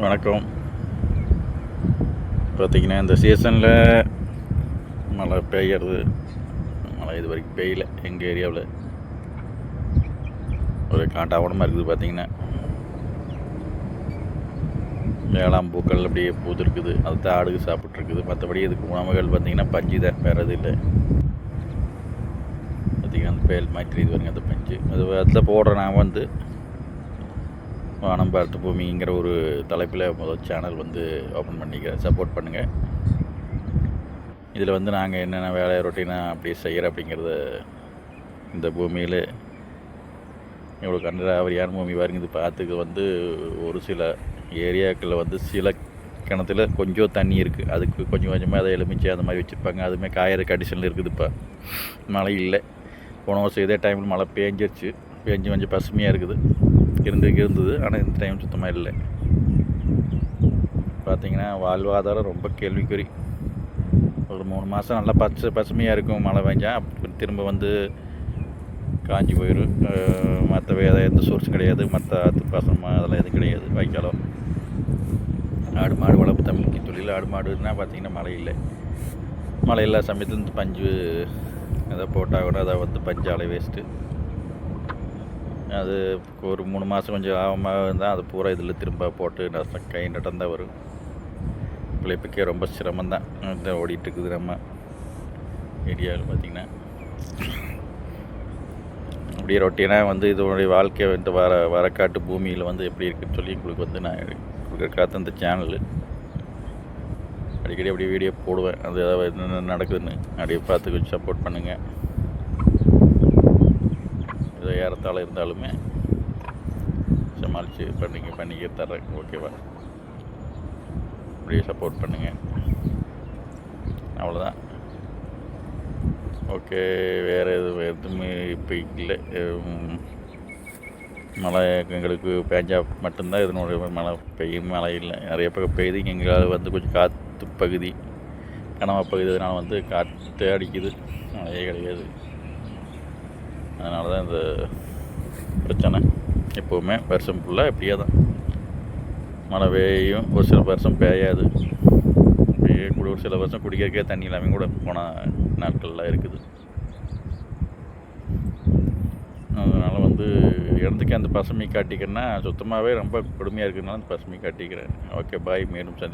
வணக்கம். பார்த்திங்கன்னா இந்த சீசனில் மழை பெய்யறது மழை இது வரைக்கும் பெய்யல எங்கள் ஏரியாவில். ஒரு காட்டாவணமாக இருக்குது பார்த்திங்கன்னா. ஏழாம் பூக்கள் அப்படியே பூத்து இருக்குது அது தாடுக்கு சாப்பிட்ருக்குது மற்றபடி இதுக்கு உணவுகள் பார்த்திங்கன்னா பஞ்சு தான். வேறு எதுவும் இல்லை. பார்த்திங்கன்னா அந்த பேல் மாற்றி இது வரைக்கும் அந்த பஞ்சு. அது அதில் போடுற நான் வந்து. வானம் பார்த்த பூமிங்கிற ஒரு தலைப்பில் முதல் சேனல் வந்து ஓப்பன் பண்ணிக்கிறேன் சப்போர்ட் பண்ணுங்கள் இதில் வந்து நாங்கள் என்னென்ன வேலை ரொட்டீனாக அப்படியே செய்கிறோம் அப்படிங்கிறத இந்த பூமியில் இவ்வளோ கண்டராவரியான பூமி பாருங்க இது பார்த்துக்க வந்து ஒரு சில ஏரியாக்களில் வந்து சில கிணத்துல கொஞ்சம் தண்ணி இருக்குது அதுக்கு கொஞ்சம் கொஞ்சமாக அதை எலுமிச்சு அந்த மாதிரி வச்சுருப்பாங்க. அதுவுமே காயற கண்டிஷனில் இருக்குது இப்போ மழை இல்லை. போன வருஷம் இதே டைமில் மழை பேஞ்சிருச்சு. பேஞ்சு கொஞ்சம் பசுமையாக இருக்குது. இருந்து இருந்தது ஆனால் இந்த டைம் சுத்தமாக இல்லை. பார்த்தீங்கன்னா வாழ்வாதாரம் ரொம்ப கேள்விக்குறி. ஒரு மூணு மாதம் நல்லா பச்சை பசுமையாக இருக்கும் மழை பெஞ்சா அப்புறம் திரும்ப வந்து காஞ்சி போயிடும் மற்ற வேறு எந்த சோர்ஸும் கிடையாது. மற்ற ஆற்று பாசனம் அதெல்லாம் எதுவும் கிடையாது. வாய்க்காலம் ஆடு மாடு வளர்ப்பு தமிழ்க்கு தொழில். ஆடு மாடுன்னா பார்த்திங்கன்னா மழை இல்லை. மழை இல்லாத சமயத்தில் இந்த பஞ்சு எதை போட்டால் கூட அதை வந்து பஞ்சாலை வேஸ்ட்டு அது ஒரு மூணு மாதம் கொஞ்சம் ஆகமாக இருந்தால் அது பூரா இதில் திரும்ப போட்டு நஷ்டம் கை நட்டம் தான் வரும் பிழைப்புக்கே ரொம்ப சிரமந்தான் தான் ஓடிட்டு இருக்குது நம்ம ஏரியாவில் பார்த்திங்கன்னா அப்படியே ரொட்டீனாக வந்து இதனுடைய வாழ்க்கை வந்து வர வரக்காட்டு பூமியில் வந்து எப்படி இருக்குன்னு சொல்லி உங்களுக்கு வந்து நான் கொடுக்குறக்காத்த அந்த சேனலு அடிக்கடி அப்படியே வீடியோ போடுவேன். அது ஏதாவது என்னென்ன நடக்குதுன்னு அப்படியே பார்த்து கொஞ்சம் சப்போர்ட் பண்ணுங்கள் ஏறத்தாழ இருந்தாலுமே சமாளித்து பண்ணிக்க பண்ணிக்க தர்றேன். ஓகேவா? அப்படியே சப்போர்ட் பண்ணுங்கள் அவ்வளோதான் ஓகே வேறு எதுவும் எதுவுமே இப்போ இல்லை. மழை எங்களுக்கு பேஞ்சா மட்டும்தான். இதனுடைய மழை பெய்யும் மழை இல்லை. நிறைய பக்கம் பெய்யுது எங்களால் வந்து கொஞ்சம் காற்று பகுதி கனவா பகுதி அதனால் வந்து காற்று அடிக்குது. மழையே கிடையாது. அதனால தான் இந்த பிரச்சனை எப்போவுமே வருஷம் ஃபுல்லாக இப்படியே தான். மழை பெய்யும் ஒரு சில வருஷம் பெய்யாது. அப்படியே கூட ஒரு சில வருஷம் குடிக்கிறக்கே தண்ணி இல்லாமல் கூட போன நாட்கள்லாம் இருக்குது. அதனால் வந்து இடத்துக்கு அந்த பசுமை காட்டிக்கிறேன்னா சுத்தமாகவே ரொம்ப கொடுமையாக இருக்கிறதுனால அந்த பசுமை காட்டிக்கிறேன். Okay bye. மீண்டும் சந்திப்பேன்